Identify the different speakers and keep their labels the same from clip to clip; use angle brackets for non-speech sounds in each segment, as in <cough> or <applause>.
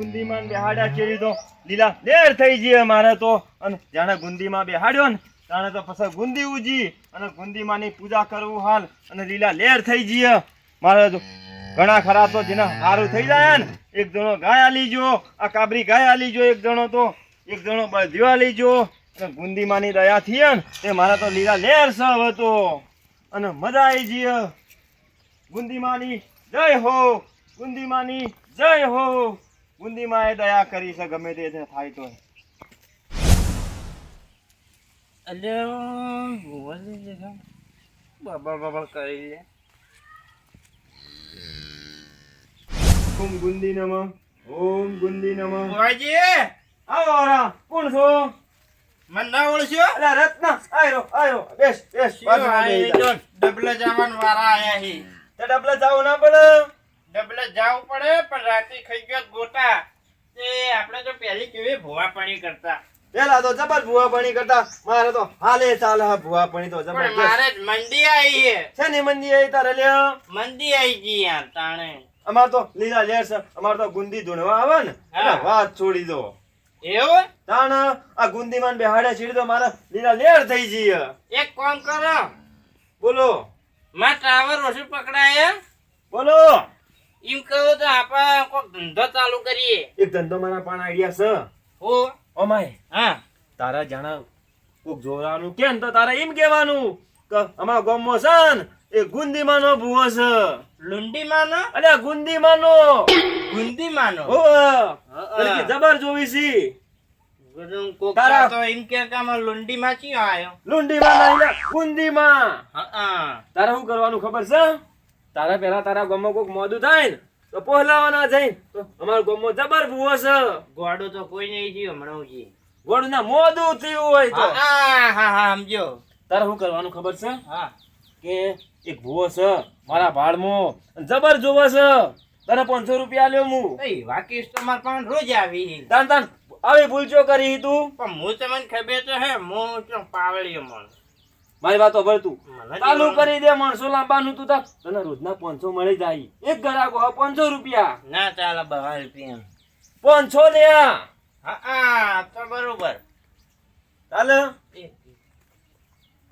Speaker 1: ગુંદીમાં બેહાડ્યા cherry તો લીલા લેર થઈ જઈએ મારે તો. અને જાણે ગુંદીમાં બેહાડ્યો ને તાણે તો પછી ગુંદી ઉજી અને ગુંદીમાંની પૂજા કરવું હાલ અને લીલા લેર થઈ જઈએ મારે તો ઘણા ખરા તો જેને સારું થઈ જાય ને, એક જણો ગાય આલી જો આ કાબરી ગાય આલી જો એક જણો તો. એક જણો બળદિયો આલી જો અને ગુંદીમાંની દયા થી ને, તે મારા તો લીલા લેર સહ હતો. અને મજા આવી જઈએ ગુંદીમાની જય હો, ગુંદીમાની જય હો. ગુંદીમાએ દયા કરી છે ગમે તે થાય તો
Speaker 2: બાબા બાબા કરી લે
Speaker 1: ઓમ ગુંદી નમ ઓમ ગુંદી નમ.
Speaker 2: ભાઈજી
Speaker 1: આવો રા કોણ છો?
Speaker 2: મન ના ઓળખ્યો?
Speaker 1: અરે રત્ન આયો આયો બેસ બેસ.
Speaker 2: ડબલે જવાન વારા આયા હી.
Speaker 1: તે ડબલે જાવ ના પડે.
Speaker 2: ડબલે જાવું પડે પણ રાતે ખાઈ ગયો ગોટા. એ આપણે તો પહેલી કેવી ભૂવા પાણી કરતા.
Speaker 1: પેલા તો જબર ભૂવા પાણી કરતા. મારે તો હાલે ચાલે હા ભૂવા પાણી તો જબર.
Speaker 2: મારે મંદી આવી છે.
Speaker 1: છે ને મંદી આવી તારે લ્યો.
Speaker 2: મંદી આવી ગઈ યાર તાણે.
Speaker 1: અમાર તો લીલા લેર છે. અમાર તો ગુંદી ધૂણવા આવે ને. એટલે વાત છોડી દો.
Speaker 2: એવું
Speaker 1: તાણ આ ગુંદીમાન બેહાડે છીડી તો મારે લીલા લેર થઈ જઈએ
Speaker 2: એક કામ કરો.
Speaker 1: બોલો.
Speaker 2: માં ટાવર ઓછું પકડાય
Speaker 1: બોલો.
Speaker 2: એમ કહો તો આપણે કોક ધંધો ચાલુ કરીએ.
Speaker 1: એક ધંધો મારા પણ આઈડિયા છે.
Speaker 2: ઓ
Speaker 1: ઓ માય
Speaker 2: હા.
Speaker 1: તારા જાણા કોક જોવાનું કેમ તો તારે એમ કહેવાનું કે અમારા ગોમો છે ને એ ગુંદીમાનો ભૂવો છે.
Speaker 2: લુંડી માનો
Speaker 1: અલ્યા ગુંદીમાનો.
Speaker 2: ગુંદી માનો
Speaker 1: ઓવે.
Speaker 2: હા.
Speaker 1: એટલે જબર જોવી છી. તારા-
Speaker 2: તો એમ કે કે આમાં લુંડી માં આયો?
Speaker 1: લુંડીમાં નહીં ગુંદીમાં.
Speaker 2: હા.
Speaker 1: તારે શું કરવાનું ખબર છે? તારે પેલા તારા ગમો કોક મોદું થાય ને તો પોહલાવાના જઈને અમારો ગમો જબર ભૂવો છે.
Speaker 2: ગોડો તો કોઈ નહીં થયું હમણાં જી
Speaker 1: ગોળું ના મોદું થયું હોય તો.
Speaker 2: હા હા હા સમજો.
Speaker 1: તારે શું કરવાનું ખબર છે?
Speaker 2: હા.
Speaker 1: કે એક ભૂવો છે મારા ભાડમાં જબર જોવો છે. તારે પાંચસો રૂપિયા લ્યો હું
Speaker 2: એ વાકીશ તો માર પણ રોજ આવી
Speaker 1: તાન તાન આવી ભૂલચો કરી તું.
Speaker 2: પણ હું તમને ખબર તો હે હું પાવળીયો મણ
Speaker 1: મારી વાતો ભર તું. ચાલુ કરી દે માણસો લાંબાનું તું તાર. તને રોજના પાંચસો મળી જાય. એક ગ્રાહકો હા પાંચસો રૂપિયા.
Speaker 2: ના ચાલે બહાર રૂપિયા
Speaker 1: પાંચસો લે
Speaker 2: હા તો બરોબર.
Speaker 1: ચાલે?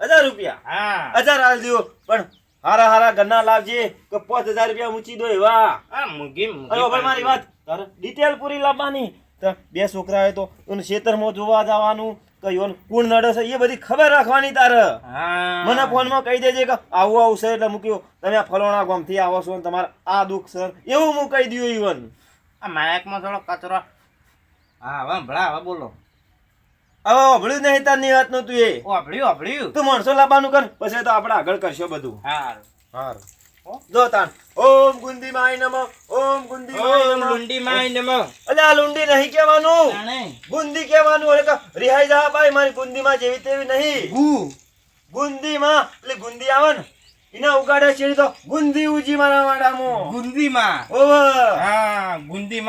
Speaker 1: હજાર રૂપિયા?
Speaker 2: હા.
Speaker 1: હજાર આલ દો પણ હારા હારા ઘરના લાવજે કે પાંચ હજાર રૂપિયા મૂકી દો એવા. મારી વાત. તારે ડિટેલ પૂરી લાવવાની. બે છોકરા હોય તો એને ખેતરમાં જોવા જવાનું. કે યોન કુણ નડે છે? એ બધી ખબર રાખવાની તારે. મને ફોનમાં કહી દેજે કે આવું આવું છે એટલે મૂક્યો તમે આ ફલોણા ગામથી આવો છો ને તમારે આ દુઃખ છે એવું હું કહી દઉં ઈવન.
Speaker 2: આ માયકમાં થોડો કચરો. હા હવે ભળા હવે બોલો.
Speaker 1: હવે અભળ્યું નહીં તારની વાતનું તું એ.
Speaker 2: અભળ્યું અભળ્યું
Speaker 1: તું માણસો લાવવાનું કર પછી તો આપણે આગળ કરશો બધું.
Speaker 2: હાર.
Speaker 1: હાર. જો તાન. ઓમ ગુંદી માય નમ ઓમ ગુંદી માય નમ.
Speaker 2: લુંડી માં નમો.
Speaker 1: અલે આ લુંડી નહીં કહેવાનું. ગુંદી કહેવાનું એટલે રિહાઈ જા ભાઈ મારી ગુંદીમાં જેવી તેવી નહીં.
Speaker 2: ગુ.
Speaker 1: ગુંદીમાં એટલે ગુંદી આવે ને એને ઉગાડે છે તો ગુંદી ઉજી મારા વાડામાં.
Speaker 2: ગુંદી માં.
Speaker 1: ઓવે.
Speaker 2: હા ગુંદી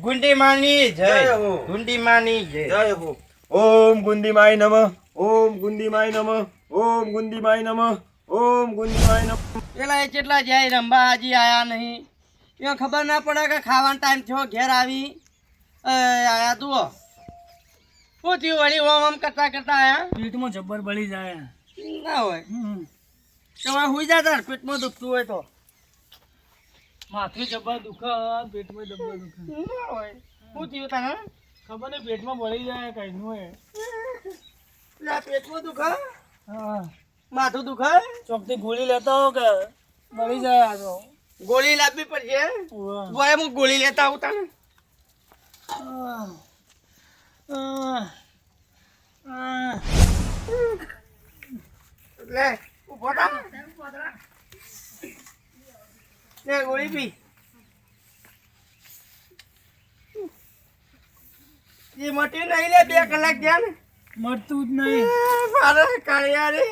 Speaker 2: ગુંડી માની
Speaker 1: જય.
Speaker 2: જય
Speaker 1: હો.
Speaker 2: ગુંડી માની જય.
Speaker 1: જય હો. ઓમ ગુંદી માય નમ ઓમ ગુંદી માય નમ ઓમ ગુંદી માય નમ. ઓમ ગુંજવાય
Speaker 2: પેલા એ કેટલા જાય રંભા હજી આયા નહીં. એ ખબર ના પડે કે ખાવાનો ટાઈમ થયો ઘેર આવી. એ, આયા તું શું થયું વળી? ઓમ ઓમ કરતા કરતા આયા?
Speaker 3: પેટમાં જબ્બર બળી જાય.
Speaker 2: ના હોય. તમારે હુઈ જતા પેટમાં દુખતું હોય તો.
Speaker 3: માથું જબ્બર દુખે પેટમાં જબ્બર દુખે.
Speaker 2: ના હોય. શું થયું તને
Speaker 3: ખબર નહીં પેટમાં બળી જાય કઈ નું
Speaker 2: પેટમાં દુખે?
Speaker 3: હા.
Speaker 2: માથું દુખે
Speaker 3: ચોકથી ગોળી લેતા હો કે મળી જાય આ તો.
Speaker 2: ગોળી લાવવી પડશે. ભાઈ હું ગોળી લેતા આવું તને. લે ઊભો થા. લે ગોળી પી. એ મટી નહીં લે બે કલાક ગયા ને.
Speaker 3: મરતું જ નહીં.
Speaker 2: મારે કાળિયા રે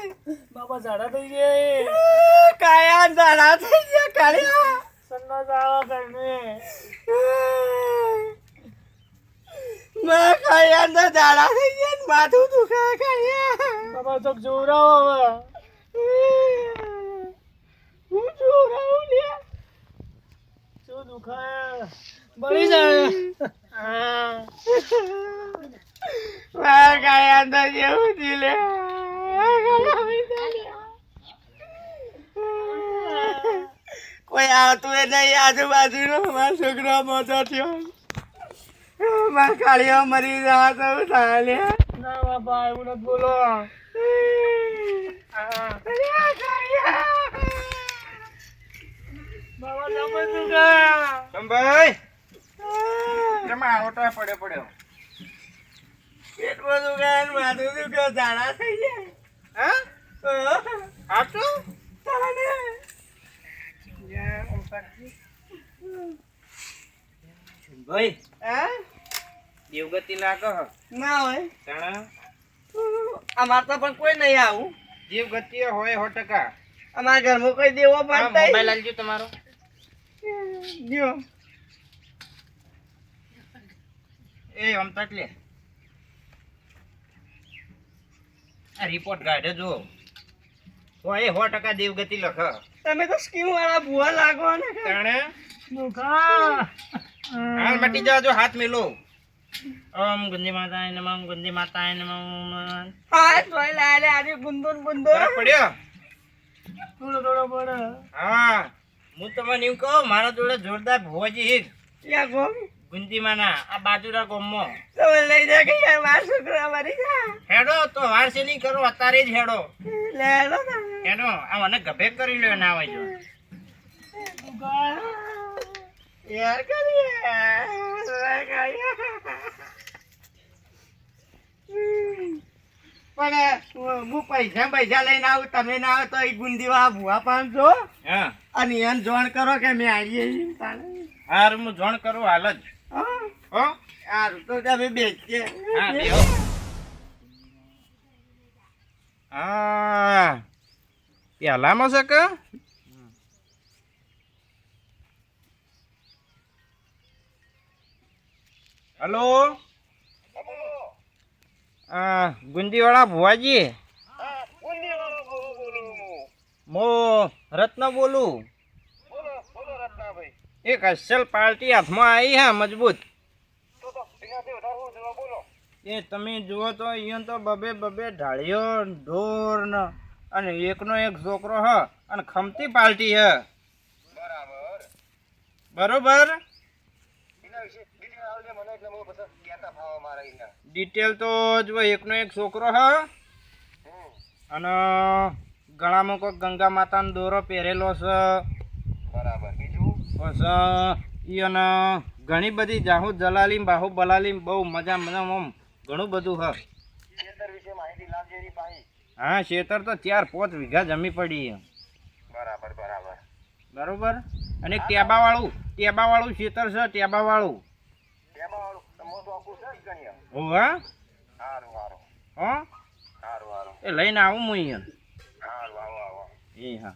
Speaker 3: બાબા ઝાડા થઈ ગયા.
Speaker 2: કાયા ઝાડા થઈ ગયા કાળિયા.
Speaker 3: સન્નો જાવા કરને
Speaker 2: મેં કાયા ના ઝાડા થઈ ગયા ને માથું દુખે કાળિયા.
Speaker 3: બાબા તો જોરાવ હવે.
Speaker 2: હું જોરાવ લે
Speaker 3: શું દુખાય બળી જાય.
Speaker 2: અંદર જેવું થયું લે. કોઈ આવતું એ નહીં આજુબાજુનો મારો છોકરો મોટો થયો. મારા કાળીઓ મરી જવા તો થાય લે.
Speaker 3: ના બાપા એવું નથી બોલો. બાબા જબર
Speaker 4: ભાઈ તમારો પડ્યો પડ્યો
Speaker 2: પેટમાં દુખે ને માથું દુખે ઝાડા થઈ જાય. હા?
Speaker 4: આટલું
Speaker 2: તાને
Speaker 4: ભાઈ
Speaker 2: હા?
Speaker 4: દેવગતિ લાગો
Speaker 2: ના હોય.
Speaker 4: તાણા?
Speaker 2: અમાર તો પણ કોઈ નહીં આવું.
Speaker 4: દેવગતિ હોય સો ટકા.
Speaker 2: અમારા ઘરમાં કોઈ દેવો પણ
Speaker 4: આલજો તમારો.
Speaker 2: જો.
Speaker 4: એ આમ તક લે. આ રિપોર્ટ કાઢે જો. હોય સો ટકા દેવગતિ લખ.
Speaker 2: તમે તો સ્કીમ વાળા ભૂવા લાગો ને
Speaker 4: તણે? હાલ મટી જાજો હાથ મેલો. ઓમ ગુંદી માતા નમઃ ગુંદી માતા નમઃ
Speaker 2: હા તોય લાય લે આજે ગુંદોન ને ગુંદો
Speaker 4: પડ્યો?
Speaker 3: થોડો થોડો પડે.
Speaker 4: હા હું તમને એમ કહું મારા જોડે જોરદાર ભુવાજી હિત
Speaker 2: યા ગોમ?
Speaker 4: ગુંજીમાના આ બાજુના ગામમાં.
Speaker 2: તમે લઈ જા કે યાર માર છોકરા
Speaker 4: હેડો તો વાર નહીં કરો અત્યારે જ હેડો.
Speaker 2: લે
Speaker 4: હેડો આ મને ગભે કરી લ્યો ના હોય
Speaker 2: યાર પણ હું પૈસા પૈસા લઈને આવું તમે ના આવો તો એ ગુંદી વાળા ભૂવા પાંચસો
Speaker 4: હા.
Speaker 2: અને એમ જોણ કરો કે મેં આવીએ
Speaker 4: હાર હું જોણ કરું હાલ જ.
Speaker 2: હા?
Speaker 4: હો?
Speaker 2: સારું તો તમે બેસીએ
Speaker 4: હા બેહો હા. પેલામાં છે કે? હલો? હા ગુંદીવાળા ભુવાજી? મો રત્ન બોલું. એક અસલ પાર્ટી હાથમાં આવી હા મજબૂત. એ તમે જુઓ તો અહીંયા તો બબે બબે ઢાળીઓ ઢોર ને અને એકનો એક છોકરો હ અને ખમતી પાર્ટી હ. બરોબર. ડિટેલ તો જો એકનો એક છોકરો હ. અને ગળામાં કોઈ ગંગા માતાનો દોરો પહેરેલો છે. બસ ઈ અને ઘણી બધી જાહુ જલાલીમ બાહુ બલાલીમ બહુ મજા મજા આમ ઘણું બધું હ. હા ખેતર તો ચાર પાંચ વીઘા જમી પડી છે બરોબર અને ટેબા વાળું ટેબા વાળું ખેતર છે ટેબા વાળું હોવા હો એ લઈને આવું હું અહીંયા. એ હા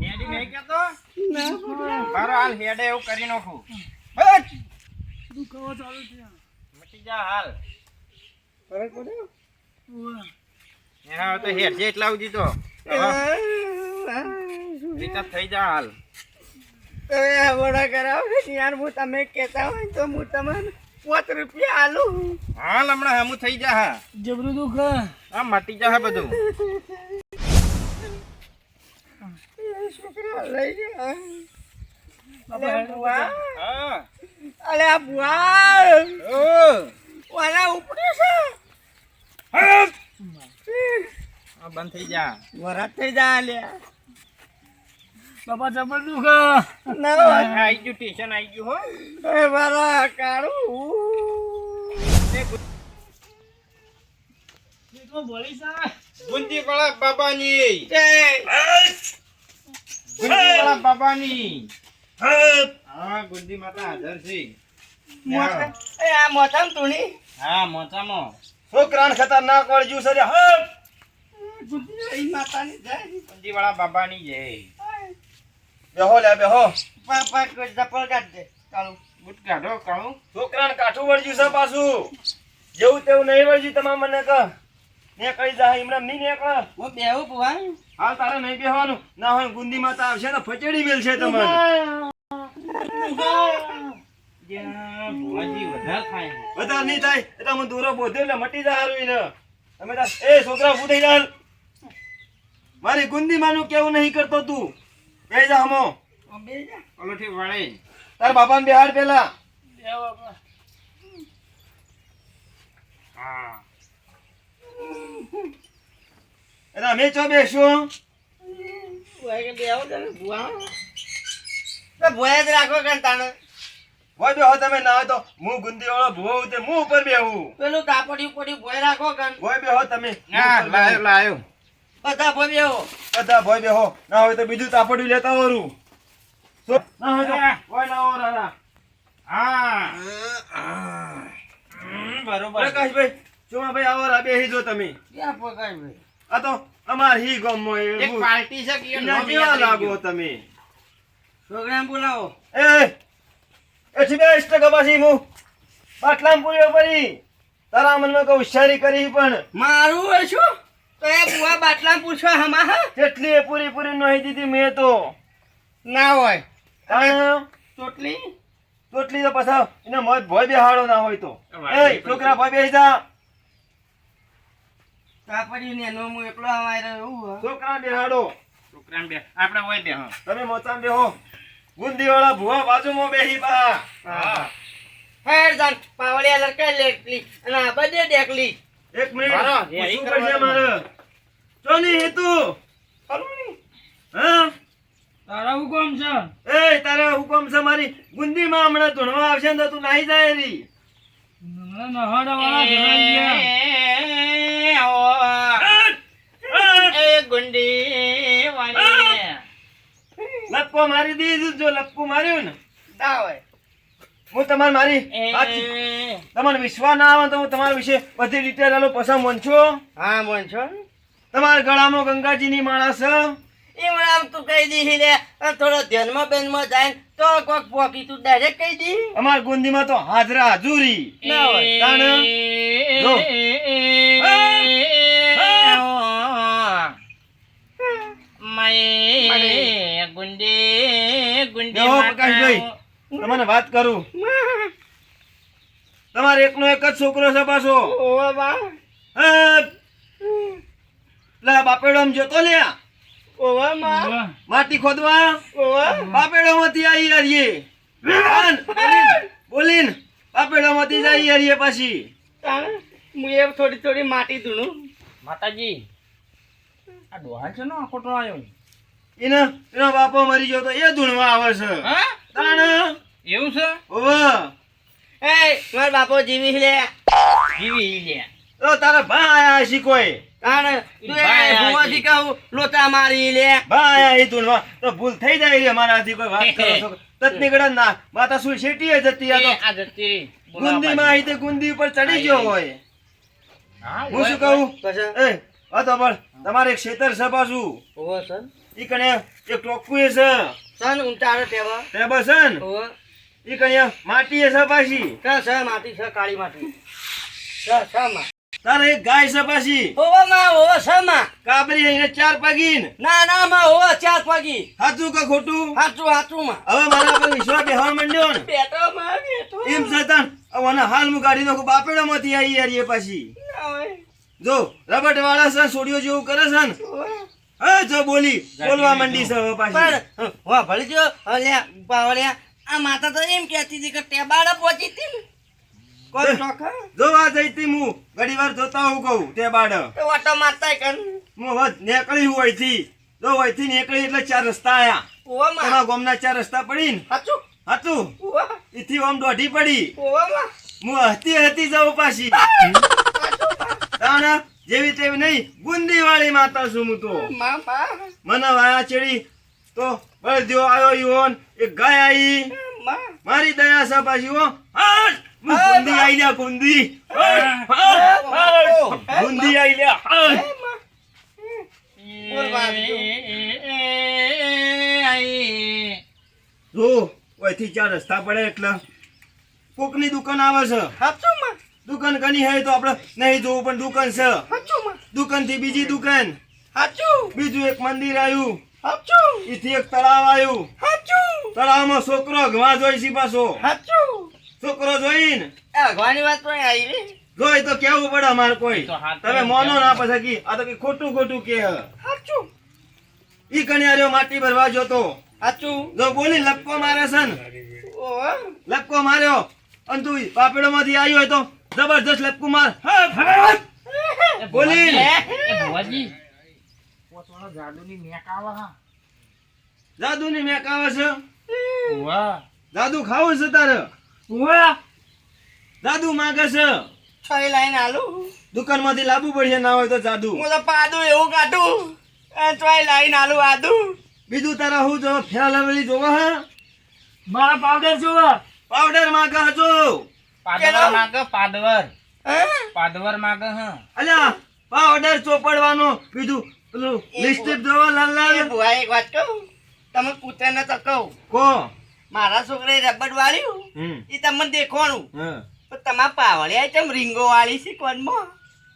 Speaker 4: હેડી નહીં કહેતો મારો હાલ હેડે એવું કરી નાખું.
Speaker 3: દુખાવો ચાલુ છે.
Speaker 4: મટી જા હાલ.
Speaker 2: ફરક પડ્યો.
Speaker 4: તો હેડ છે એટલા તો થઈ જા હાલ.
Speaker 2: આ વડા કરાવો યાર હું તમે કહેતા હોય તો હું તમને પાંચ રૂપિયા આલું.
Speaker 4: હાલ હમણાં હમું થઈ જા હા.
Speaker 3: જબરું દુખ
Speaker 4: હા મટી જા હા બધું. <laughs>
Speaker 2: છોકરા લઈ
Speaker 3: બાપા
Speaker 2: અલે બુઆ.
Speaker 4: હા.
Speaker 2: અલે આ બુઆ.
Speaker 4: ઓ
Speaker 2: વાલા ઉપડે છે.
Speaker 4: હા બંધ થઈ જા.
Speaker 2: વરાત થઈ જા લ્યા
Speaker 3: બાપા જબર દુખ.
Speaker 2: ના
Speaker 4: આવી ગયું સ્ટેશન આવી ગયું હો.
Speaker 2: એ મારા કાળું.
Speaker 3: ભળી જાય
Speaker 4: ગુંદી વાળા બાબાની.
Speaker 2: જય
Speaker 4: બાબાની. હા માતા હાજર છે.
Speaker 2: મોટા એ આ મોટામ તુણી?
Speaker 4: હા મોચામાં
Speaker 1: છોકરાને ખતરનાક વળજ્યું છે રે. હા
Speaker 2: એ માતાની જય.
Speaker 4: ગુંદી વાળા બાબાની જય.
Speaker 1: બેહો લે બેહો.
Speaker 2: પાપા કોઈ ચપ્પલ કાઢ કાળું.
Speaker 4: બુટ કાઢો કાળું.
Speaker 1: છોકરાને કાઠું વળજ્યું છે પાછું. જેવું તેવું નહીં વળજ્યું તમારે મને કહ. નીકળી જા હિમરામ નહીં નીકળ.
Speaker 2: હું બેહું ભુવા
Speaker 1: હાલ તારે નહીં બેહવાનું. ના હોય ગુંદી માતા આવશે ને ફચેડી મેલશે
Speaker 2: તમારે વધારે
Speaker 1: નહીં થાય. એટલે હું દૂરો બોધ્યો એટલે મટી જાય હારું તમે એ છોકરા ઉભું થઈ જા મારી ગુંદી માનું કેવું નહીં કરતો તું? બે જા હમો.
Speaker 2: ઓલોથી વળે.
Speaker 1: તાર બાપાને બેહાડ પેલા એટલે અમે ચો બેસું
Speaker 2: ભુવા બેહો તને ભુવા તો ભુવા જ રાખો કન તાણે.
Speaker 1: હોય બેહો તમે ના હોય તો હું ગુંદી વાળો ભૂવો તે મું ઉપર બેહું?
Speaker 2: પેલું તાપડી ઉપડી ભોય રાખો કન
Speaker 1: હોય બેહો તમે ઉપર
Speaker 2: લાયો બધા ભોય બેહો.
Speaker 1: બધા ભોય બેહો. ના હોય તો બીજું તાપડ્યું લેતા વરું. ના હોય તો હોય ના હોય રારા.
Speaker 2: બરોબર.
Speaker 1: પ્રકાશભાઈ ચોમાભાઈ આવો રા બેહી જો તમે.
Speaker 2: ક્યાં પકાય ભાઈ
Speaker 1: આ તો અમાર હી ગામમાં
Speaker 2: એક પાર્ટી છે કે
Speaker 1: એના કેવા લાગો તમે?
Speaker 2: પ્રોગ્રામ બોલાવો.
Speaker 1: એ એથી બે ઇસ્ટ પાછી મુ બાટલામ પૂર્યો પડી તારા મનમાં કહું હોશિયારી કરી પણ.
Speaker 2: મારું એ શું? તો એ બુઆ બાટલા પૂછવા હમા હા?
Speaker 1: કેટલી એ પૂરી પૂરી નહીં દીધી મેં તો.
Speaker 2: ના હોય.
Speaker 1: તાણ
Speaker 2: ટોટલી
Speaker 1: ટોટલી તો પાછા એને મોય ભોય બેહાડો ના હોય તો. એ છોકરા ભોય બેહી જા.
Speaker 2: તાપડી ને નો હું એકલો આવાય રહ્યો હોય
Speaker 1: છોકરા બેહાડો.
Speaker 2: છોકરા બે આપણે હોય બે હા.
Speaker 1: તમે મોચામાં બેહો. ગુંદી વાળા ભુવા બાજુમાં બેહી બા.
Speaker 2: હા. ફેર જાન પાવડિયા લડકા લેકલી અને આ બધે ડેકલી.
Speaker 1: એક મિનિટ.
Speaker 2: મારો,
Speaker 1: શું કરશે મારે. ચોની હેતુ? હા?
Speaker 3: તારા હુકમ છે?
Speaker 1: એ તારા હુકમ છે? મારી ગુંદીમાં હમણાં ધૂણવા આવશે ને તો તું નાહી જાય રી.
Speaker 3: નહાડા વાળા ધરાઈ ગયા
Speaker 2: એ ગુંડી વાળી
Speaker 1: લપકો મારી દીધું જો લપકો માર્યું ને. હું તમારે મારી તમારે વિશ્વાસ ના આવે તો હું તમારા વિશે બધી ડિટેલ આલો પસંદ મોનછો
Speaker 2: હા મોન છો
Speaker 1: તમારા ગળામાં ગંગાજીની માળા છે.
Speaker 2: એમ આમ તું કહી દી રે થોડો ધ્યાનમાં બેનમાં જાય તો કોક પોકી તું ડાયરેક્ટ કહી દી.
Speaker 1: અમાર ગુંદીમાં તો હાજરા હાજુરી.
Speaker 2: ના હોય.
Speaker 1: પ્રકાશભાઈ તમને વાત કરું. તમારે એકનો એક જ છોકરો છે પાછો. હે, બાપેડો આમ જોતો લ્યા
Speaker 2: ઓવા માં.
Speaker 1: માટી ખોદવા.
Speaker 2: ઓવા.
Speaker 1: બાપેડો માંથી આવી હરીએ બોલીન બોલીન. બાપેડો માંથી જ આવી હરીએ પાછી.
Speaker 2: હું એ થોડી થોડી માટી ધૂણું.
Speaker 3: માતાજી આ ડોહાલ છે ને આખોટો આવ્યો
Speaker 1: એનો એનો બાપો મરી ગયો તો એ ધૂણવા આવે છે.
Speaker 3: હા?
Speaker 1: તાણ?
Speaker 3: એવું છે?
Speaker 1: ઓવે
Speaker 2: એ મારા બાપો જીવી લે
Speaker 3: જીવી લે.
Speaker 1: તો તારા ભા આયા હશી કોઈ?
Speaker 2: તાણ તું કહું લોટા મારી લે.
Speaker 1: ભા આયા હી ધૂણવા. તો ભૂલ થઈ જાય રે મારાથી કોઈ વાત કરો છો? તત નીકળે ના માતા શું શેટીએ જતી આ તો. તે ગુંદી ઉપર ચડી ગયો હોય.
Speaker 3: હા,
Speaker 1: હું શું કહું? એ હા તો પણ તમારે એક ખેતર છે પાછું
Speaker 2: ઓહો સર.
Speaker 1: ઈ કને એક ટોકું એ છે
Speaker 2: સન ટેવા.
Speaker 1: ટેબલ છે ને?
Speaker 2: ઓવો
Speaker 1: ઈ કને માટી એ છે પાછી.
Speaker 2: કા છે માટી છે કાળી માટી. છે છે માં.
Speaker 1: તારે એક ગાય છે પાછી.
Speaker 2: ઓવા માં ઓવા છે માં.
Speaker 1: કાબરી એને ચાર પગીન
Speaker 2: ના. ના માં ઓવા ચાર પગી.
Speaker 1: હાચું કે ખોટું?
Speaker 2: હાચું હાચું માં.
Speaker 1: હવે મારા પર વિશ્વાસ બેહવા માંડ્યો ને.
Speaker 2: બેટો માં બેટો
Speaker 1: એમ છતાં હવે હાલ હું કાઢી નાખું બાપેડામાંથી આવી યાર એ પાછી.
Speaker 2: ના હોય.
Speaker 1: જો રબટ વાળા છે સોડિયો જેવું કરે છે ને. હા જો બોલી બોલવા માંડી છે હવે પાછી.
Speaker 2: પણ વાહ ભળી જો અલ્યા બાવળ્યા આ માતા તો એમ કહેતી હતી કે ટેબાડા પહોંચી હતી ને. જો ચોખા
Speaker 1: જોવા જઈતી હું. ઘડી વાર જોતા હું કહું તે બાડ
Speaker 2: તો ઓટો મારતા કન
Speaker 1: હું હવે નીકળી હું અહીંથી. જો અહીંથી નીકળી એટલે ચાર રસ્તા આયા.
Speaker 2: ઓવા
Speaker 1: ગોમના ચાર રસ્તા પડી ને.
Speaker 2: હાચું હાચું
Speaker 1: ઇથી ઓમ દોઢી પડી.
Speaker 2: ઓવા માં
Speaker 1: હું હતી હતી જાઉં પાછી. તાણા જેવી તેવી નહીં ગુંદી વાળી માતા છું હું તો મને વાયા ચડી તો બળદ્યો આવ્યો ઈવોન એ ગાય આવી મારી દયા સા પાછી હો બુંદી ગુંદી આઈ લ્યા ગુંદી! ગુંદી આઈ લ્યા. જો ઓયથી ચાર રસ્તા પડે એટલે કોકની દુકાન આવે છે
Speaker 2: સાચું માં
Speaker 1: દુકાન કની હે તો આપણે નહીં જોવું પણ દુકાન છે. દુકાનથી બીજી દુકાન.
Speaker 2: હાચું
Speaker 1: બીજું એક મંદિર આવ્યું.
Speaker 2: હાચું
Speaker 1: ઈથી એક તળાવ આવ્યું.
Speaker 2: હાચું
Speaker 1: તળાવમાં છોકરો ઘવા જોઈ છે પાછો.
Speaker 2: હાચું
Speaker 1: છોકરો જોઈને.
Speaker 2: આ અગવાની વાત તો આવી રે
Speaker 1: જોઈ તો કેવું પડે અમારે કોઈ. તમે મોનો ના પછી કી. આ તો કઈ ખોટું ખોટું કે.
Speaker 2: હાચું
Speaker 1: ઈ કન્યા રહ્યો માટી ભરવા જોતો
Speaker 2: હાચું
Speaker 1: જો બોલી લપકો મારે છે ને. લપકો માર્યો. અને તું પાપેડો માંથી આવ્યો હોય તો જબરજસ્ત લપકુમાર
Speaker 3: એ
Speaker 1: બોલી.
Speaker 3: ભુવાજી, પોતવાળો જાદુની મેક આવે હા.
Speaker 1: જાદુ ની મેક આવે છે?
Speaker 3: વાહ
Speaker 1: જાદુ ખાવું છે તારે?
Speaker 3: વાહ
Speaker 1: જાદુ માંગે છે?
Speaker 2: છ લાઈન આલુ.
Speaker 1: દુકાનમાંથી લાબુ પડશે ના હોય તો જાદુ.
Speaker 2: હું તો પાદું એવું કાઢું. એ ચોય લાઈન આલુ આદુ.
Speaker 1: બીજું તારા હું જો ફેલ હવેલી જોવા હા?
Speaker 3: મારા પાવડર જુઓ
Speaker 1: પાવડર માંગે હજુ.
Speaker 3: પાદવર માગે પાદવર
Speaker 2: હે?
Speaker 3: પાદવર માગે હ.
Speaker 1: અલ્યા પાવડર ચોપડવાનો કીધું પેલું લિસ્ટ જોવા લાલ.
Speaker 2: એ
Speaker 1: લાલ
Speaker 2: એક વાત કહું? તમે કૂતરાને તો કહું.
Speaker 1: કો?
Speaker 2: મારા છોકરાએ રબડ વાળ્યું. એ તમને દેખવાનું. પણ તમારા પાવળિયા ચમ રીંગો વાળી છે કોનમાં?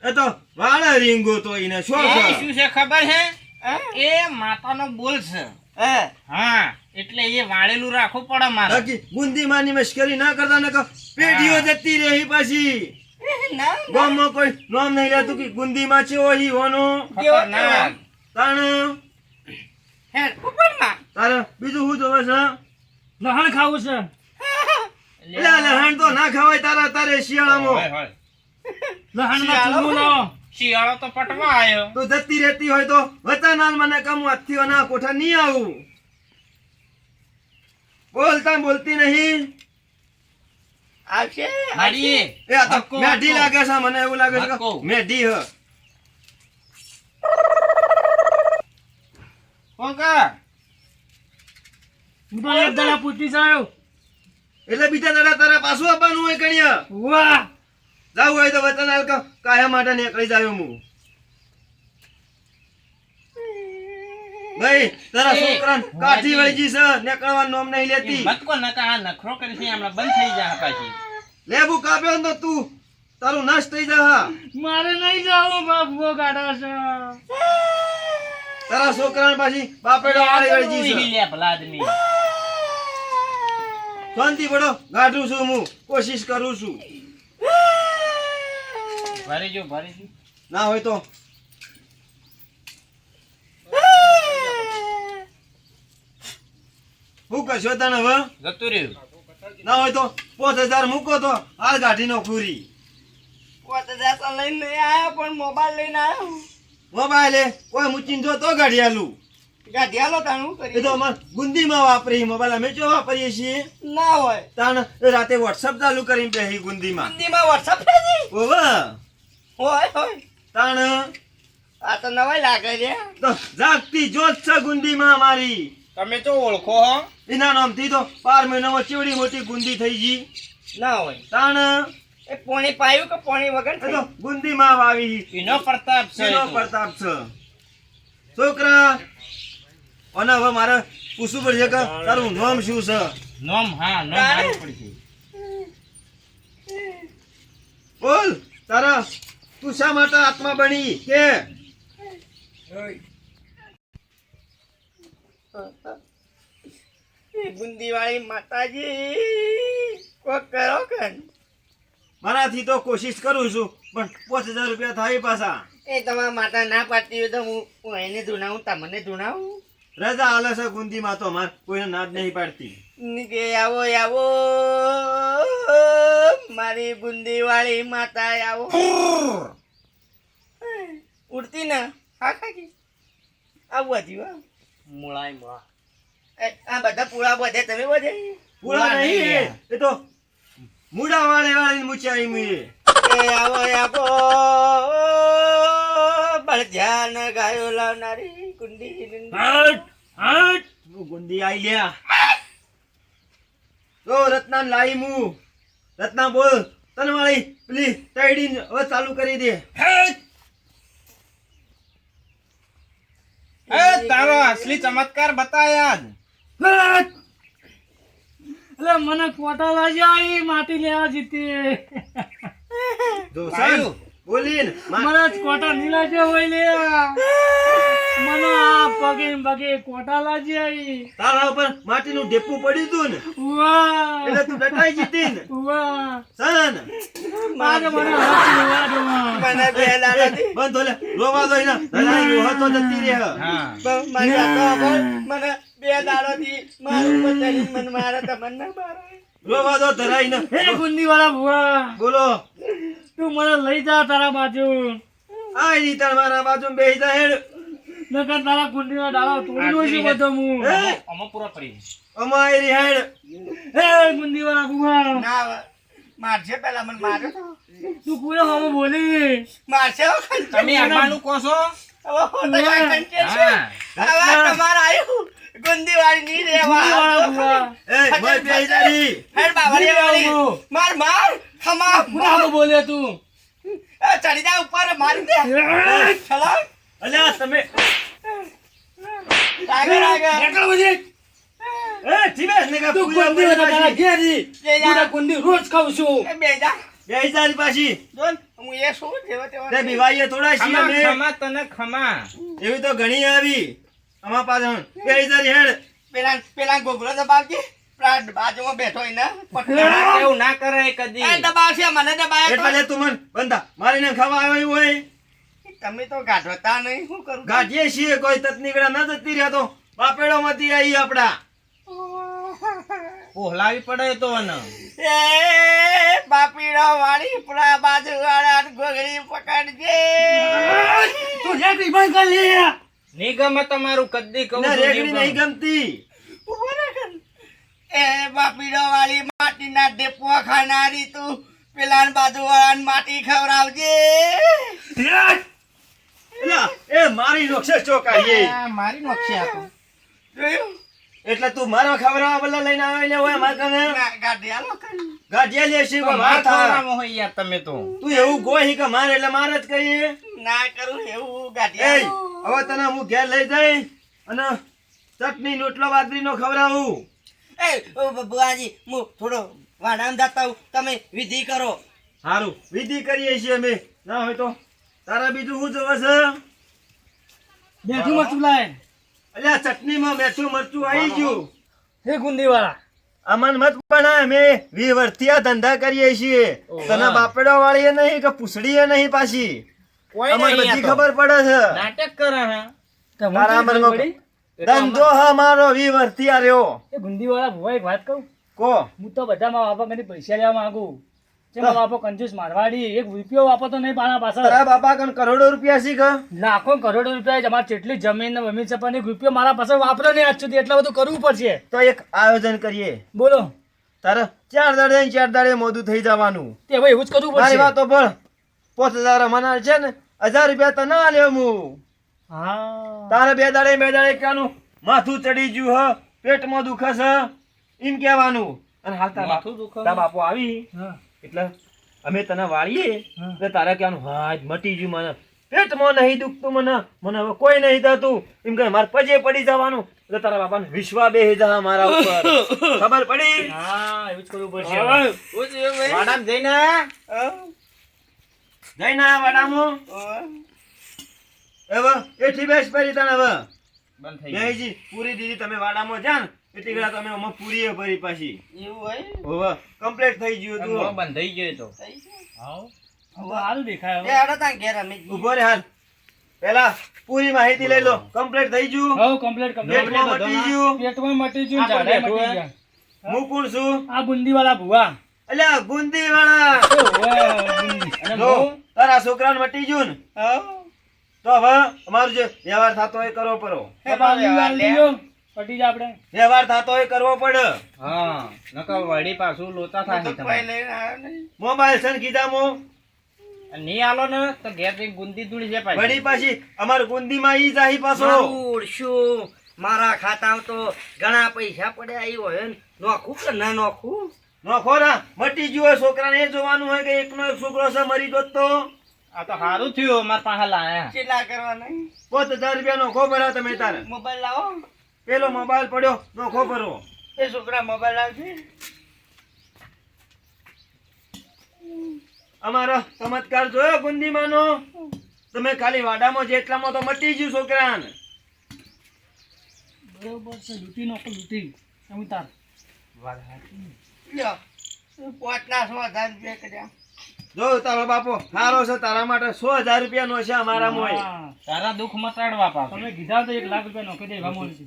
Speaker 1: એ તો વાળા રીંગો તો એને શું
Speaker 3: શું છે ખબર છે
Speaker 2: હે?
Speaker 3: એ માતાનો બોલ છે.
Speaker 2: હે?
Speaker 3: હા. એટલે એ વાળેલું રાખવું પડે મારે.
Speaker 1: બાકી બુંદી માની મશ્કરી ના કરતા ને પેઢીઓ જતી રહી પાછી. <laughs> ગામમાં કોઈ નામ નહીં લેતું કે ગુંદી માં છે ઓહી હોનો. તાણ?
Speaker 2: હે ઉપરમાં.
Speaker 1: તારે બીજું શું જોવે છે?
Speaker 3: લહણ ખાવું છે. <laughs>
Speaker 1: એટલે લહણ તો ના ખવાય તારા તારે શિયાળામાં.
Speaker 3: હોય, હોય.
Speaker 2: લહણમાં ચૂરમું લાવો.
Speaker 3: શિયાળો તો પટવા આવ્યો
Speaker 1: તો જતી રહેતી હોય તો વતાનાલ મને કમ હાથથી ના કોઠા નહીં આવું? બોલતા બોલતી નહીં.
Speaker 2: આવશે
Speaker 3: મારી
Speaker 1: એ આ તો મેઢી લાગે છે મને એવું લાગે છે મેઢી હ.
Speaker 3: કોકા
Speaker 2: હું તો એક દાડા પૂછી જાયો
Speaker 1: એટલે બીજા દાડા તારા પાછું આપવાનું હોય કણિયા.
Speaker 2: વાહ.
Speaker 1: જાવ હોય તો વતનાલ ક કાયા માટે નીકળી જાયો હું. ભાઈ તારા છોકરાને કાઠી
Speaker 3: વળી
Speaker 1: વળગી છે નીકળવાનું નામ નહીં લેતી.
Speaker 3: મત કો નકા આ નખરો કરી છે હમણાં બંધ થઈ જા પાછી.
Speaker 1: લેબુ કાપ્યો તો તું તારું નાશ થઈ જા
Speaker 2: મારે નહીં જાવું બાપુ કાઢો છે.
Speaker 1: તારા છોકરાને પાછી બાપેડો વાળી વળગી છે.
Speaker 3: લે ભલા આદમી
Speaker 1: શાંતિ પડો ગાઢું છું હું કોશિશ કરું છું.
Speaker 3: ભરી જો ભરી
Speaker 1: ના હોય તો હું કશો તને હવે
Speaker 3: જતું રહ્યું.
Speaker 1: ના હોય તો પાંચ હજાર મૂકો તો હાલ ગાઢીનો પૂરી
Speaker 2: પોત તો લઈને નહીં આવ્યો પણ મોબાઈલ લઈને આવ્યો
Speaker 1: મોબાઈલ? કોઈ મૂકીને જો તો ગાડી આલું.
Speaker 2: ગાઢિયાલો તાણું
Speaker 1: એ
Speaker 2: કરી
Speaker 1: તો અમાર ગુંદીમાં વાપરી મોબાઈલ અમે જો વાપરીએ છીએ?
Speaker 2: ના હોય.
Speaker 1: તાણ રાતે વોટ્સઅપ ચાલુ કરીને બેહી ગુંદીમાં.
Speaker 2: હિન્દીમાં વોટ્સઅપ થઈ
Speaker 1: ઓવે
Speaker 2: હોય હોય.
Speaker 1: તાણ
Speaker 2: આ તો નવાઈ લાગે છે.
Speaker 1: તો જાગતી જોત છે ગુંદીમાં અમારી
Speaker 3: તમે તો ઓળખો હો.
Speaker 1: એના નામથી તો બાર મહિનામાં ચેવડી મોટી ગુંદી થઈ ગઈ.
Speaker 2: ના હોય.
Speaker 1: તાણ?
Speaker 2: એ પોણી પાયું કે પોણી વગર
Speaker 1: તો
Speaker 2: ગુંદી
Speaker 1: ગુંદીમાં વાવી
Speaker 3: એનો પ્રતાપ છે
Speaker 1: એનો પ્રતાપ છે. છોકરા અને હવે મારે પૂછવું પડશે કે તારું નામ શું છે?
Speaker 3: નામ હા નામ પડશે
Speaker 1: બોલ તારા તું શા માટે આત્મા બની? કે?
Speaker 2: બુંદીવાળી માતાજી કોક કરો કન
Speaker 1: મારાથી તો કોશિશ કરું છું પણ પાંચ હજાર રૂપિયા થાય પાછા.
Speaker 2: એ તમારા માતા ના પાડતી હોય તો હું હું એને ધૂણાવું તમને ધૂણાવું?
Speaker 1: રજા આલે છે ગુંદીમાં તો માર કોઈને નાદ નહીં પાડતી.
Speaker 2: કે આવો આવો. મારી બુંદીવાળી માતા આવો. ઉડતી ને હા ખાજી આવું જીવા હો.
Speaker 3: મુળાય મુળા
Speaker 2: આ બધા પૂળા બધે તમે બધે?
Speaker 1: પૂરા નહીં એ. તો મુડા વાળે વાળીને મૂચાઈ મુએ
Speaker 2: એ આવો. આપો બળ ધ્યાન ગાયો લાવનારી કુંડી
Speaker 1: હટ હટ. ગુંડી ગુંદી આઈ ગયા તો રત્ના લાઈ મુ. રત્ના બોલ. તને વાળી પેલી ટાઈડી હવે ચાલુ કરી દે.
Speaker 3: એ તારો અસલી ચમત્કાર બતાયા
Speaker 2: એટલે મને કોટા લાગ્યા માટી લેવા જીતી.
Speaker 1: બોલીન
Speaker 3: મને કોટા નહીં લાગ્યો હોય લે મને આ પગે પગે કોટા લાગી આવી.
Speaker 1: તારા ઉપર માટીનું ઢેપું પડ્યું તું ને.
Speaker 3: વાહ.
Speaker 1: એટલે તું ડટાઈ જીતી ને.
Speaker 3: વાહ.
Speaker 1: સન.
Speaker 3: મારે મને હાથ દો.
Speaker 2: મને બે નથી.
Speaker 1: બંધ ઓલે રોવા દો એના. લડાઈ હતો જતી રહે
Speaker 2: બ- મને મને બે દાડાથી મારું ઉપર ચડીને મને મારે તમને મારા મારે.
Speaker 1: રોવા દો ધરાઈ ને.
Speaker 3: હે ગુંદી વાળા ભુવા.
Speaker 1: બોલો.
Speaker 3: તું મને લઈ જા તારા બાજુ.
Speaker 1: આ ઈ તાર મારા બાજુ બેહી જા હેડ.
Speaker 3: નકર તારા ડાળા તોડી નો છે બધો હું.
Speaker 1: હે? અમારી હેડ.
Speaker 3: હે ગુંદી વાળા ભુવા.
Speaker 2: ના મારશે પેલા મને માર્યો તો.
Speaker 3: તું કુલે હમો બોલી.
Speaker 2: મારશે.
Speaker 3: તમે આબાનું
Speaker 2: હવે હોતા કાંઈ કંઈ છે. હવે તમારે આવ્યું.
Speaker 3: ગુંદી વાળી
Speaker 1: ની રી.
Speaker 2: માર માર. ખમા
Speaker 3: હમ બોલે તું.
Speaker 2: એ ચડી જા ઉપર મારી દે. ચલો.
Speaker 1: અલ્યા તમે.
Speaker 2: આગળ આગળ
Speaker 3: નીકળ બધી.
Speaker 1: એ જીવે ને કે
Speaker 3: તું ગુંદી વાળા તારા ઘેરી તારા ગુંદી રોજ ખાઉં છું.
Speaker 2: બેજા બે જા.
Speaker 1: બેહી પાછી.
Speaker 2: જોન હું એ શું જેવા તેવા
Speaker 1: તે
Speaker 2: નહીં.
Speaker 1: બીવાઈએ થોડા છીએ અમે.
Speaker 4: તને ખમા.
Speaker 1: એવી તો ઘણી આવી. અમાર પાસે બેહી જા રી હેડ.
Speaker 2: પેલા પેલા ગોગલો દબાવજે. બાજુમાં બેઠો ને
Speaker 4: એવું ના કરે કદી?
Speaker 2: એ દબાવશે મને
Speaker 1: એટલે તું. મને બંધા મારીને ખાવા આવ્યો હોય.
Speaker 2: તમે તો ગાઢવતા નહીં શું કરું?
Speaker 1: ગાઢીએ છીએ કોઈ તતનીકડા ના જતી રહ્યા તો બાપેડો માંથી આવી આપડા.
Speaker 4: પોહલાવી પડે તો ને
Speaker 2: એ બાપીડો વાળી પેલા બાજુ વાળા ગોગડી પકડજે.
Speaker 3: તું બંધ કર લે
Speaker 4: નહીં ગમે તમારું કદી કહું
Speaker 1: રેગડી
Speaker 4: નહીં
Speaker 1: ગમતી.
Speaker 2: એ બાપીડો વાળી માટીના ડેપો ખાનારી તું. પેલા બાજુ વાળા માટી ખવડાવજે.
Speaker 1: એ મારી નોક્ષે ચોકાઈએ.
Speaker 4: મારી નોક્ષે આપો
Speaker 2: જોયું?
Speaker 1: એટલે તું મારા ખવડાવવા બદલા લઈને આવેલે હોય માર કને
Speaker 2: ગા- લોકો
Speaker 1: ગાઢિયા લે છે
Speaker 4: માર
Speaker 1: વાત
Speaker 4: હોય યાર તમે તો.
Speaker 1: તું એવું ગોહી કે મારે એટલે મારે જ કહીએ?
Speaker 2: ના કરું એવું
Speaker 1: એ
Speaker 2: ગાંઠિયા
Speaker 1: હવે તને હું ઘેર લઈ જઈ અને ચટણી રોટલો બાજરીનો ખવડાવું.
Speaker 2: એ ઓ હું થોડો વાડામ જતા હું તમે વિધિ કરો.
Speaker 1: સારું વિધિ કરીએ છીએ અમે. ના હોય તો તારા બીજું શું જોવે છે?
Speaker 3: મેઠું મરચું લાય.
Speaker 1: અલ્યા ચટણીમાં મેઠું મરચું આવી ગયું.
Speaker 3: હે ગુંદી વાળા
Speaker 1: અમન મત પણ અમે. વી વર્ષથી ધંધા કરીએ છીએ. તને બાપડા વાળીએ નહીં કે પૂછડીએ નહીં પાછી?
Speaker 4: કોઈ
Speaker 1: અમને
Speaker 4: નહીં
Speaker 1: બધી ખબર પડે છે.
Speaker 4: નાટક કરે હા
Speaker 1: તારા
Speaker 3: કેવી
Speaker 1: મનમાં
Speaker 3: ખબર પડી?
Speaker 1: ધંધો હા મારો વી આ રહ્યો.
Speaker 3: એ ગુંદી ભુવા એક વાત કહું?
Speaker 1: કો.
Speaker 3: હું તો બધા મારા બાપા કદી પૈસા લેવા માંગુ. મારા બાપા કંજૂસ મારવાડી એક રૂપિયો વાપરતો નહીં પાણા પાછળ.
Speaker 1: તારા બાપા કન કરોડો રૂપિયા શીખ
Speaker 3: લાખો કરોડો રૂપિયા અમારે જેટલી જમીન ને વમીન છે પણ એક રૂપિયો મારા પાસે વાપરો નહીં આજ સુધી એટલા બધું કરવું પડશે.
Speaker 1: તો એક આયોજન કરીએ.
Speaker 3: બોલો.
Speaker 1: તારે ચાર દાડે ચાર દાડે મોદું થઈ જવાનું.
Speaker 3: તે હવે એવું જ કરવું
Speaker 1: મારી
Speaker 3: પડશે.
Speaker 1: વાતો પણ પોત હજાર મના છે ને હજાર રૂપિયા તને આલ્યો હું
Speaker 3: હા.
Speaker 1: તારે બે દાડે બે દાડે કાનું માથું ચડી ગયું હ? પેટમાં દુખે છે? એમ કહેવાનું. અને હાલ તારા
Speaker 4: માથું દુખે?
Speaker 1: તારા બાપુ આવી. એટલે અમે તને વાળીએ. એટલે તારે કહેવાનું હાજ મટી ગયું મને. પેટમાં નહીં દુખતું મને. મને હવે કોઈ નહીં થતું. એમ કે મારે પજે પડી જવાનું. એટલે તારા બાપાને વિશ્વા બે જા મારા ઉપર. <laughs> ખબર પડી?
Speaker 3: હા એવું જ કરવું પડશે?
Speaker 4: વાડામાં જઈને આયા?
Speaker 2: અ,
Speaker 1: જઈને આ વાડામાં
Speaker 2: અ,
Speaker 1: હવે એઠી બેસ પડી તને હવે.
Speaker 4: બંધ થઈ ગયું.
Speaker 1: પૂરી દીધી તમે વાડામાં જા એટલી ઘડા તમે આમાં પૂરીએ ભરી પાછી.
Speaker 2: એવું હોય?
Speaker 1: હવે કમ્પ્લીટ થઈ ગયું
Speaker 4: મોં
Speaker 1: તું
Speaker 4: બંધાઈ ગયો તો.
Speaker 2: થઈ છે?
Speaker 3: હવે સારું દેખાય
Speaker 2: એ
Speaker 3: હવે.
Speaker 2: હેડો ઘેર અમે
Speaker 1: ઊભો રે હાલ. પેલા પૂરી માહિતી લઈ લો. કમ્પ્લીટ થઈ ગયું.
Speaker 3: હવે.
Speaker 1: પેટમાં મટી ગયું.
Speaker 3: પેટમાં મટી ગયું, મટી ગયા.
Speaker 1: હું. કોણ છું?
Speaker 3: આ બુંદી વાળા ભુવા.
Speaker 1: અલ્યા ગુંદી. વાળા
Speaker 3: બુંદી.
Speaker 4: હું?
Speaker 1: તારા છોકરાને મટી જુ ને તો હવે અમારું જે વ્યવહાર થતો હોય કરવો પડો.
Speaker 3: બાપા, લીલું આલી દીજો. પટી જાય આપણે.
Speaker 1: વ્યવહાર થતો હોય કરવો પડે.
Speaker 4: હા નકર વળી પાછું લોચા થાય તમારે.
Speaker 2: લઈને આવ્યો નહીં.
Speaker 1: મોબાઈલ છે ને કીધામાં
Speaker 4: નહીં આલો ને તો ઘેર જઈને ગુંદી દૂળી છે પાછી.
Speaker 1: વળી પાછી અમાર ઈ જાહી પાછો.
Speaker 2: શું? મારા ખાતામાં તો ઘણા પૈસા પડ્યા હોય ને. નોખું કે ના નોખું?
Speaker 1: નોખો ના મટી ગયું હોય છોકરાને એ જોવાનું હોય કે એકનો એક છોકરો છે મરી ગયો તો?
Speaker 4: આ તો સારું થયું અમારા પાસે લાયા.
Speaker 2: કેટલા કરવા નહીં
Speaker 1: પોત હજાર રૂપિયા નોખો ભરા તમે તારે.
Speaker 2: મોબાઈલ લાવો.
Speaker 1: પેલો મોબાઈલ પડ્યો નોખો ભરો.
Speaker 2: એ છોકરા મોબાઈલ લાવજે.
Speaker 1: અમારો ચમત્કાર જોયો ગુંદીમાંનો? તમે ખાલી વાડામાં જેટલામાં તો મટી ગયું છોકરાને.
Speaker 3: બરોબર છે લૂંટી નાખો લૂંટી. તમે તાર?
Speaker 2: લ્યો. પોટના સો હજાર રૂપિયા કર્યા.
Speaker 1: જો તારો બાપો સારો છે તારા માટે સો હજાર રૂપિયા નો છે અમારા મોય
Speaker 4: તારા દુઃખ મટાડવા પાછું.
Speaker 3: તમે કીધા તો એક લાખ રૂપિયા નોખી દે એવા મોલ છે.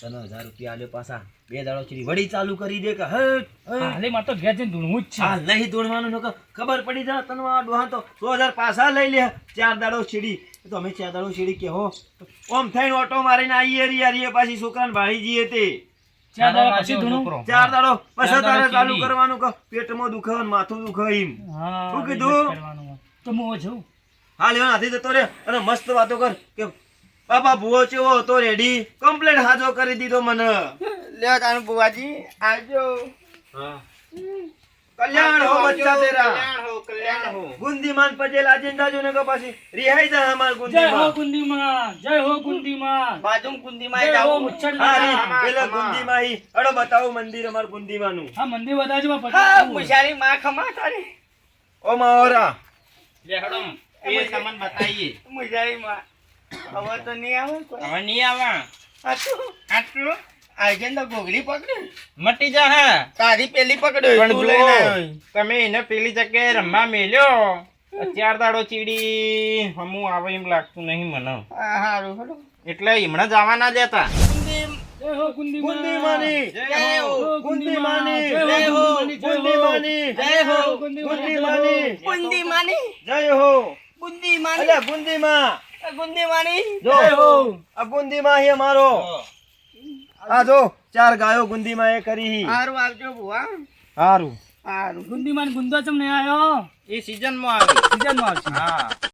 Speaker 5: તને હજાર રૂપિયા આલ્યો પાછા. બે દાડો ચીરી વળી ચાલુ કરી દે કે.
Speaker 3: હાલે માં તો ઘેર જઈને ધૂણવું જ છે.
Speaker 1: હા નહીં ધૂણવાનું નકર ખબર પડી જાય તને આ ડોહા તો સો હજાર પાછા લઈ લે. ચાર દાડો ચીડી તો અમે ચાર દાડો ચીડી કે હો. ઓમ થઈને ઓટો મારીને આવીએ રી એ પાછી છોકરાને ભાળી જઈએ તે.
Speaker 3: ચાર દાડા પછી ધૂણું.
Speaker 1: ચાર દાડો પછી તારે ચાલુ કરવાનું કે પેટમાં દુખે માથું દુખે એમ. શું કીધું?
Speaker 3: તો હું જઉં
Speaker 1: જતો રે અને મસ્ત વાતો કર કે બાપા ભૂવો ચેવો હતો રેડી કમ્પ્લેટ હાજો કરી દીધો મને.
Speaker 2: લ્યો તારું બુવાજી આવજો.
Speaker 1: કલ્યાણ હો બચ્ચા તેરા.
Speaker 4: કલ્યાણ હો કલ્યાણ હો.
Speaker 1: ગુંદીમાન પજેલ આજેન્ડા જો ને કે પાછી રિહાઈ દા હમાર ગુંદીમાન
Speaker 3: જય હો
Speaker 1: ગુંદીમાં
Speaker 3: ગુંદીમાં જય હો
Speaker 2: ગુંદીમાન.
Speaker 3: બાજુમ ગુંદીમાન
Speaker 2: જાવ
Speaker 3: મુચ્છડ
Speaker 1: હા પેલા ગુંદીમાન હી અડો બતાવો મંદિર અમાર ગુંદીમાનું.
Speaker 3: હા મંદિર બતાજો માં
Speaker 2: હા મુશારી માં ખમા તારી.
Speaker 1: ઓ માવરા.
Speaker 4: લે હડો એ સામાન બતાઈએ
Speaker 2: મુશારી માં. હવે તો નહીં આવે કોઈ.
Speaker 4: હવે નહીં આવા.
Speaker 2: આટલું આટલું આજે તો ગોગડી પકડી.
Speaker 4: મટી જા હા.
Speaker 2: તારી પેલી પકડી
Speaker 4: પણ જો, તમે એને પેલી જગ્યાએ રમવા મેલ્યો? ચાર દાડો ચીડી. હમુ આવે એમ લાગતું નહીં મને.
Speaker 2: હા હારું
Speaker 4: એટલે હમણાં જવાના જ હતા.
Speaker 2: બુંદી
Speaker 3: માં હો ગુંદીમાં
Speaker 1: ગુંદીમાની
Speaker 2: જય હો.
Speaker 1: ગુંદીમાની
Speaker 3: જય હો
Speaker 1: ગુંદીમાની
Speaker 2: જય હો.
Speaker 1: ગુંદીમાની
Speaker 2: ગુંદી માની.
Speaker 1: જય હો.
Speaker 2: ગુંદી માની.
Speaker 1: અલ્યા ગુંદીમાં
Speaker 2: ગુંદી માની.
Speaker 1: જો. આ ગુંદીમાં હી અમારો આ જો ચાર ગાયો ગુંદીમાં એ કરી
Speaker 2: હારું આવજો બુવા
Speaker 1: હારું.
Speaker 2: હારું.
Speaker 3: ગુંદીમાં ગુંદો ચમ ને આવ્યો
Speaker 4: એ સીઝનમાં આવે.
Speaker 3: સીઝનમાં આવશે.
Speaker 4: હા.